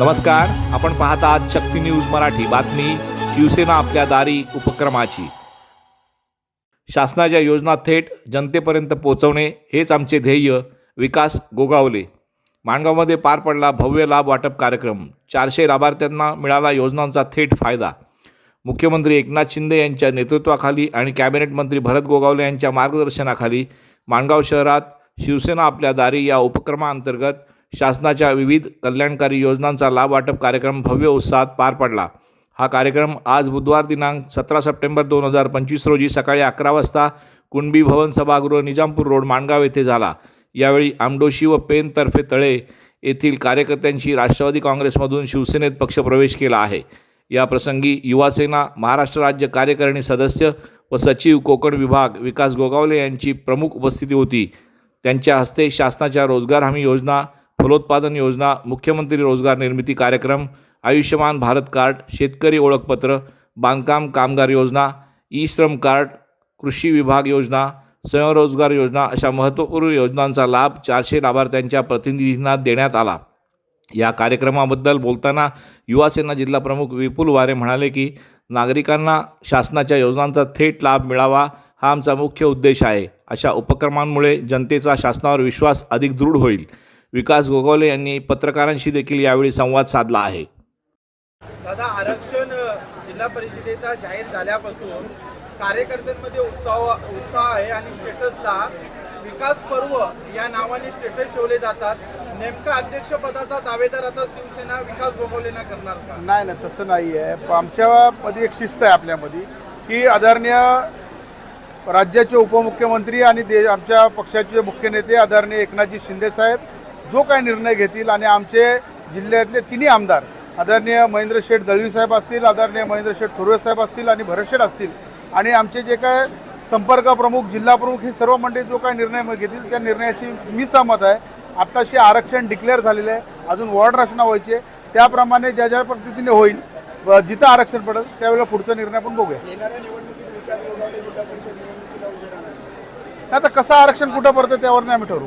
नमस्कार आपण पाहत आहात शक्ती न्यूज मराठी बातमी शिवसेना आपल्या दारी उपक्रमाची. शासनाच्या योजना थेट जनतेपर्यंत पोहोचवणे हेच आमचे ध्येय विकास गोगावले. माणगावमध्ये पार पडला भव्य लाभ वाटप कार्यक्रम चारशे लाभार्थ्यांना मिळाला योजनांचा थेट फायदा. मुख्यमंत्री एकनाथ शिंदे यांच्या नेतृत्वाखाली आणि कॅबिनेट मंत्री भरत गोगावले यांच्या मार्गदर्शनाखाली माणगाव शहरात शिवसेना आपल्या दारी या उपक्रमाअंतर्गत शासनाच्या विविध कल्याणकारी योजनांचा लाभ वाटप कार्यक्रम भव्य उत्साहात पार पडला. हा कार्यक्रम आज बुधवार दिनांक सतरा सप्टेंबर दोन हजार पंचवीस रोजी सकाळी अकरा वाजता कुणबी भवन सभागृह निजामपूर रोड माणगाव येथे झाला. यावेळी आमडोशी व पेनतर्फे तळे येथील कार्यकर्त्यांशी राष्ट्रवादी काँग्रेसमधून शिवसेनेत पक्षप्रवेश केला आहे. या प्रसंगी युवासेना महाराष्ट्र राज्य कार्यकारिणी सदस्य व सचिव कोकण विभाग विकास गोगावले यांची प्रमुख उपस्थिती होती. त्यांच्या हस्ते शासनाच्या रोजगार हमी योजना फलोत्पादन योजना मुख्यमंत्री रोजगार निर्मिती कार्यक्रम आयुष्यमान भारत कार्ड शेतकरी ओळखपत्र बांधकाम कामगार योजना ई श्रम कार्ड कृषी विभाग योजना स्वयंरोजगार योजना अशा महत्त्वपूर्ण योजनांचा लाभ चारशे लाभार्थ्यांच्या प्रतिनिधींना देण्यात आला. या कार्यक्रमाबद्दल बोलताना युवासेना जिल्हा प्रमुख विपुल वारे म्हणाले की नागरिकांना शासनाच्या योजनांचा थेट लाभ मिळावा हा आमचा मुख्य उद्देश आहे. अशा उपक्रमांमुळे जनतेचा शासनावर विश्वास अधिक दृढ होईल. विकास गोगावले यांनी पत्रकारांशी देखील यावेळी संवाद साधला आहे. दादा आरक्षण जिल्हा परिषदेचा जाहीर झाल्यापासून कार्यकर्त्यांमध्ये उत्साह उत्साह आहे आणि स्टेटसला विकास पर्व या नावाने स्टेटस ठेवले जातात. नेमका अध्यक्षपदाचा दावेदार आता शिवसेना विकास गोगवलेना करणार का? नाही नाही तसं नाही आहे. आमच्यामध्ये एक शिस्त आहे आपल्यामध्ये की आदरणीय राज्याचे उपमुख्यमंत्री आणि दे आमच्या पक्षाचे मुख्य नेते आदरणीय एकनाथजी शिंदेसाहेब जो काही निर्णय घेतील आणि आमचे जिल्ह्यातले तिन्ही आमदार आदरणीय महेंद्र शेठ दळवी साहेब असतील आदरणीय महेंद्र शेठ थोरवे साहेब असतील आणि भरत शेठ असतील आणि आमचे जे काय संपर्क प्रमुख जिल्हा प्रमुख ही सर्व मंडळी जो काही निर्णय घेतील त्या निर्णयाशी मी सहमत आहे. आत्ताशी आरक्षण डिक्लेअर झालेलं आहे. अजून वॉर्ड रचना व्हायची त्याप्रमाणे ज्या ज्या पद्धतीने होईल जिथं आरक्षण पडेल त्यावेळेला पुढचा निर्णय आपण बघूया. नाही आता कसं आरक्षण कुठं पडतं त्यावर नाही आम्ही ठरवू.